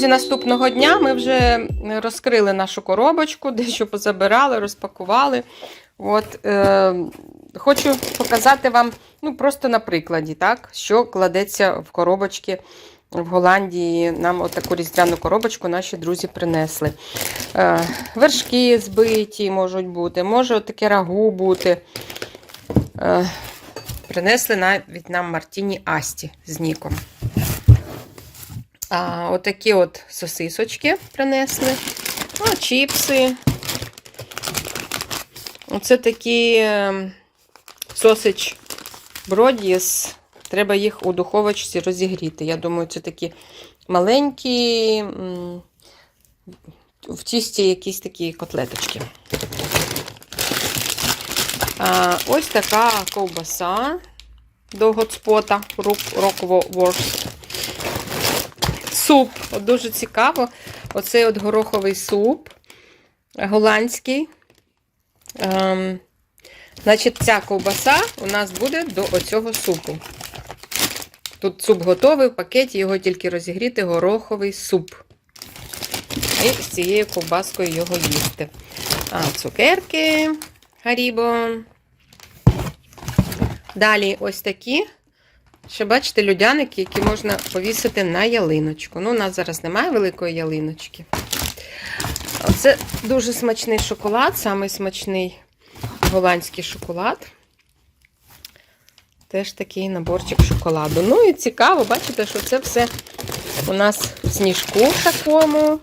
Друзі, наступного дня ми вже розкрили нашу коробочку, дещо позабирали, розпакували. От, е, хочу показати вам ну, просто на прикладі, так, що кладеться в коробочки в Голландії. Нам отаку різдвяну коробочку наші друзі принесли. Е, вершки збиті можуть бути, може таке рагу бути. Е, принесли навіть нам Мартіні Асті з Ніком. А, Отакі от сосисочки принесли. А, чіпси. Оце такі ем, сосич бродіс. Треба їх у духовочці розігріти. Я думаю, це такі маленькі, в тісті якісь такі котлеточки. А, ось така ковбаса до готспота Rockworst. Суп. От дуже цікаво. Оцей от гороховий суп голландський. Ем, значить, ця ковбаса у нас буде до оцього супу. Тут суп готовий в пакеті, його тільки розігріти, гороховий суп. І з цією ковбаскою його їсти. А, цукерки, гарібо. Далі ось такі. Ще бачите, людяники, які можна повісити на ялиночку. Ну, у нас зараз немає великої ялиночки. Це дуже смачний шоколад, самий смачний голландський шоколад. Теж такий наборчик шоколаду. Ну і цікаво, бачите, що це все у нас в сніжку такому.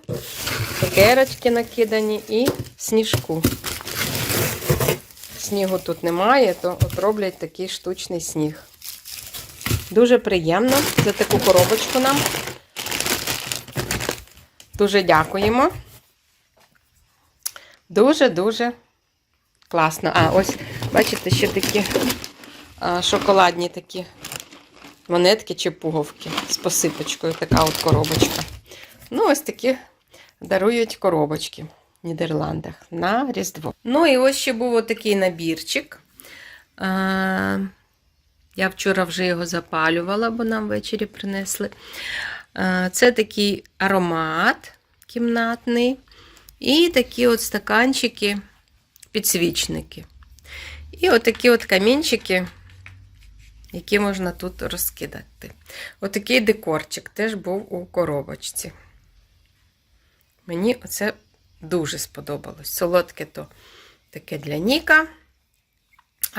Цукерочки накидані і в сніжку. Снігу тут немає, то от роблять такий штучний сніг. Дуже приємно за таку коробочку нам. Дуже дякуємо. Дуже-дуже класно. А, ось, бачите, ще такі шоколадні такі монетки чи пуговки з посипочкою. Така от коробочка. Ну, ось такі дарують коробочки в Нідерландах на Різдво. Ну, і ось ще був отакий набірчик. Я вчора вже його запалювала, бо нам ввечері принесли. Це такий аромат кімнатний. І такі от стаканчики, підсвічники. І отакі от камінчики, які можна тут розкидати. Отакий декорчик теж був у коробочці. Мені оце дуже сподобалось. Солодке то таке для Ніка.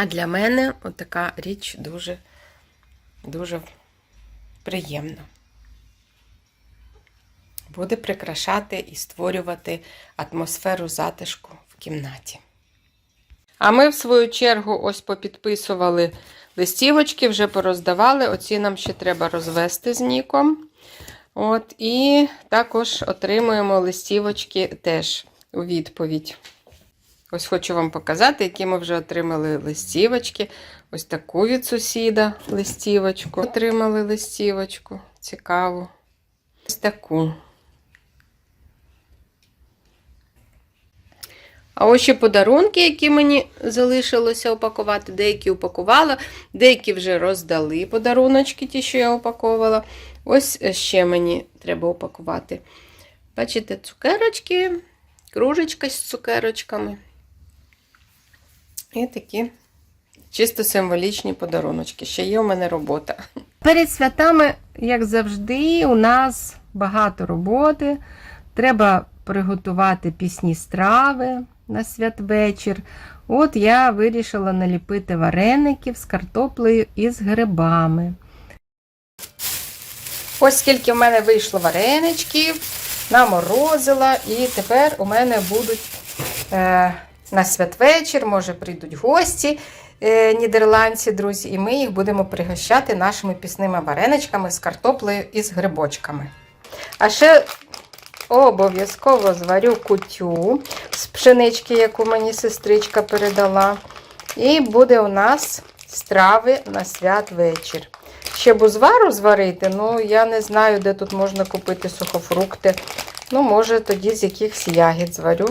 А для мене отака річ дуже, дуже приємна. Буде прикрашати і створювати атмосферу затишку в кімнаті. А ми, в свою чергу, ось попідписували листівочки, вже пороздавали. Оці нам ще треба розвести з ніком. От, І також отримуємо листівочки теж у відповідь. Ось хочу вам показати, які ми вже отримали листівочки. Ось таку від сусіда листівочку. Отримали листівочку. Цікаву. Ось таку. А ось ще подарунки, які мені залишилося упакувати. Деякі упакувала, деякі вже роздали подаруночки, ті, що я упаковувала. Ось ще мені треба упакувати. Бачите, цукерочки, кружечка з цукерочками. І такі чисто символічні подаруночки. Ще є у мене робота. Перед святами, як завжди, у нас багато роботи. Треба приготувати пісні страви на святвечір. От я вирішила наліпити вареників з картоплею і з грибами. Ось скільки в мене вийшло вареничків, наморозила, і тепер у мене будуть. Е на святвечір, може, прийдуть гості е, нідерландці, друзі, і ми їх будемо пригощати нашими пісними вареничками з картоплею і з грибочками. А ще обов'язково зварю кутю з пшенички, яку мені сестричка передала. І буде у нас страви на святвечір. Ще бузвару зварити, ну я не знаю, де тут можна купити сухофрукти. Ну, може, тоді з якихось ягід зварю.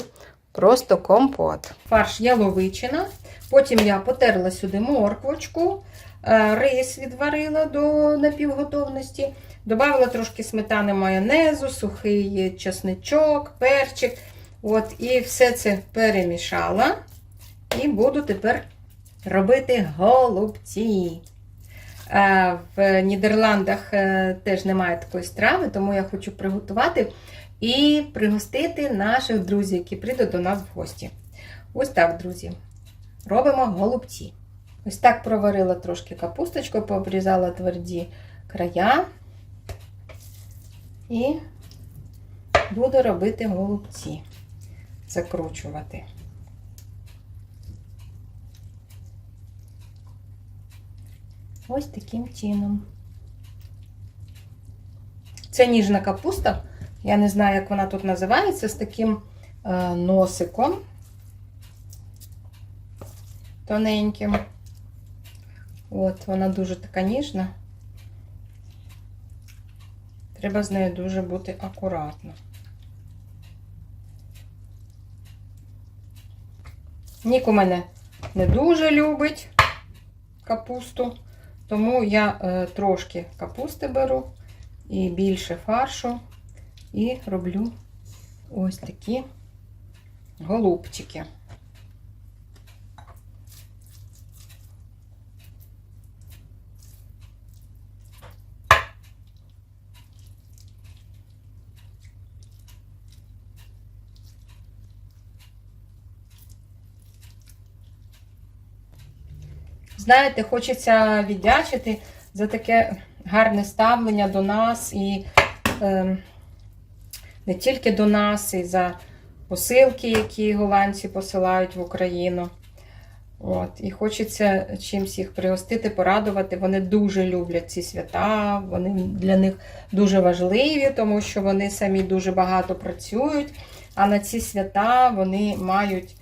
Просто компот. Фарш яловичина. Потім я потерла сюди морквочку, Е, Рис відварила до напівготовності. Добавила трошки сметани майонезу, сухий чесничок, перчик. От, і все це перемішала. І буду тепер робити голубці. Е, В Нідерландах е, теж немає такої страви, тому я хочу приготувати і пригостити наших друзів, які прийдуть до нас в гості. Ось так, друзі. Робимо голубці. Ось так проварила трошки капусточку, пообрізала тверді края. І буду робити голубці. Закручувати. Ось таким чином. Це ніжна капуста. Я не знаю, як вона тут називається, з таким е, носиком тоненьким. От, вона дуже така ніжна. Треба з нею дуже бути акуратно. Нік у мене не дуже любить капусту, тому я е, трошки капусти беру і більше фаршу, і роблю ось такі голубчики. Знаєте, хочеться віддячити за таке гарне ставлення до нас і е, не тільки до нас, і за посилки, які голландці посилають в Україну. От, І хочеться чимось їх пригостити, порадувати. Вони дуже люблять ці свята, вони для них дуже важливі, тому що вони самі дуже багато працюють. А на ці свята вони мають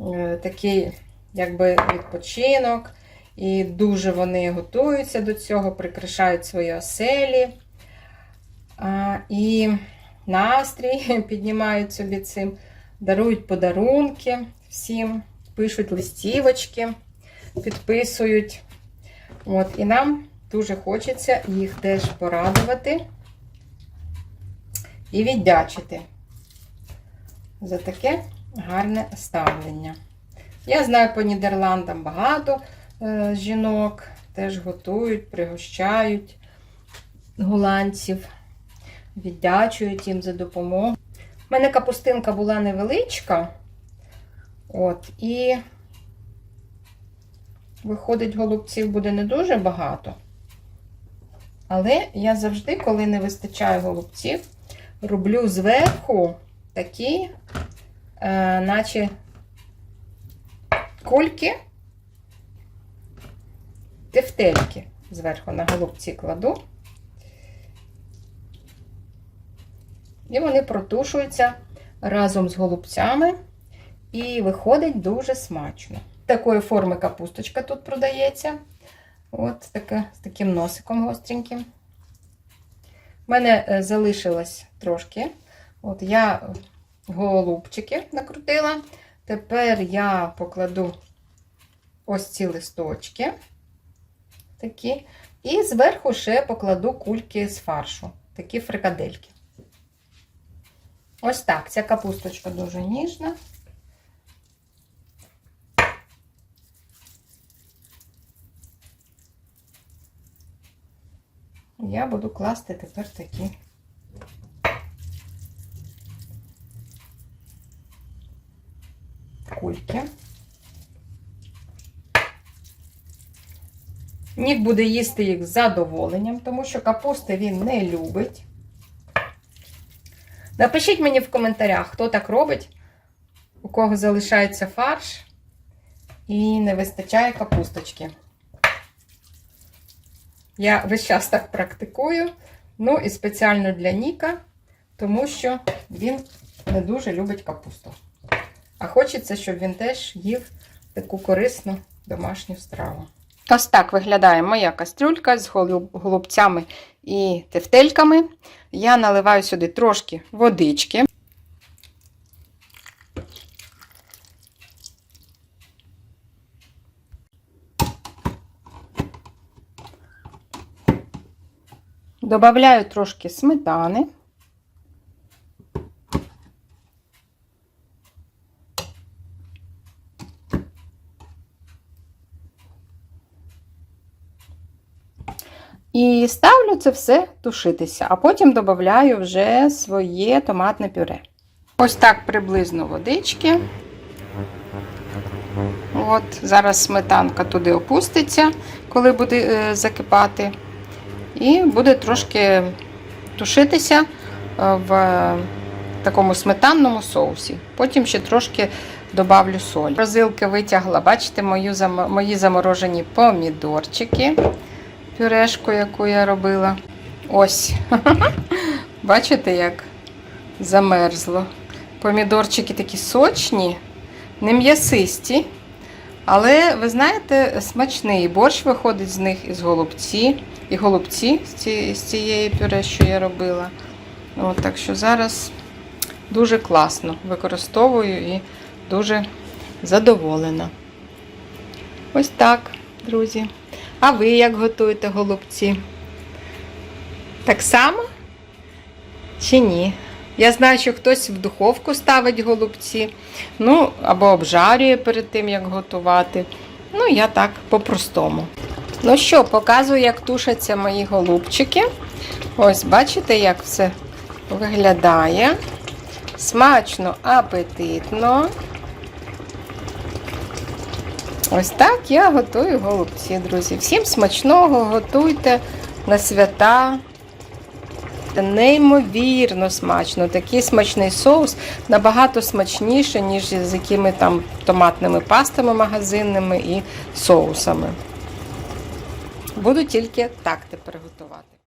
е, такий якби відпочинок. І дуже вони готуються до цього, прикрашають свої оселі. А, І настрій піднімають собі цим, дарують подарунки всім, пишуть листівочки, підписують. От, І нам дуже хочеться їх теж порадувати і віддячити за таке гарне ставлення. Я знаю по Нідерландам багато е, жінок теж готують, пригощають голландців, віддячують їм за допомогу. У мене капустинка була невеличка, от, і виходить, голубців буде не дуже багато. Але я завжди, коли не вистачає голубців, роблю зверху такі, е, наче кульки, тефтельки зверху на голубці кладу. І вони протушуються разом з голубцями. І виходить дуже смачно. Такої форми капусточка тут продається. От таке, з таким носиком гостреньким. У мене е, залишилось трошки. От я голубчики накрутила. Тепер я покладу ось ці листочки. Такі. І зверху ще покладу кульки з фаршу. Такі фрикадельки. Ось так. Ця капусточка дуже ніжна. Я буду класти тепер такі кульки. Нік буде їсти їх з задоволенням, тому що капусти він не любить. Напишіть мені в коментарях, хто так робить, у кого залишається фарш і не вистачає капусточки. Я весь час так практикую. Ну і спеціально для Ніка, тому що він не дуже любить капусту. А хочеться, щоб він теж їв таку корисну домашню страву. Ось так виглядає моя кастрюлька з голубцями і тефтельками. Я наливаю сюди трошки водички. Добавляю трошки сметани. І ставлю це все тушитися, а потім додаю вже своє томатне пюре. Ось так приблизно водички. От, зараз сметанка туди опуститься, коли буде е, закипати. І буде трошки тушитися е, в такому сметанному соусі. Потім ще трошки добавлю соль. Розилки витягла, бачите, мої заморожені помідорчики. Пюрешку, яку я робила. Ось. Бачите, як замерзло. Помідорчики такі сочні, не м'ясисті. Але, ви знаєте, смачний борщ виходить з них із голубці. І голубці з ці- з цієї пюре, що я робила. От, так що зараз дуже класно використовую і дуже задоволена. Ось так, друзі. А ви як готуєте голубці? Так само? Чи ні? Я знаю, що хтось в духовку ставить голубці, ну, або обжарює перед тим, як готувати. Ну, я так по-простому. Ну що, показую, як тушаться мої голубчики. Ось, бачите, як все виглядає. Смачно, апетитно. Ось так я готую голубці, друзі. Всім смачного, готуйте на свята. Неймовірно смачно. Такий смачний соус набагато смачніше, ніж з якими там томатними пастами магазинними і соусами. Буду тільки так тепер готувати.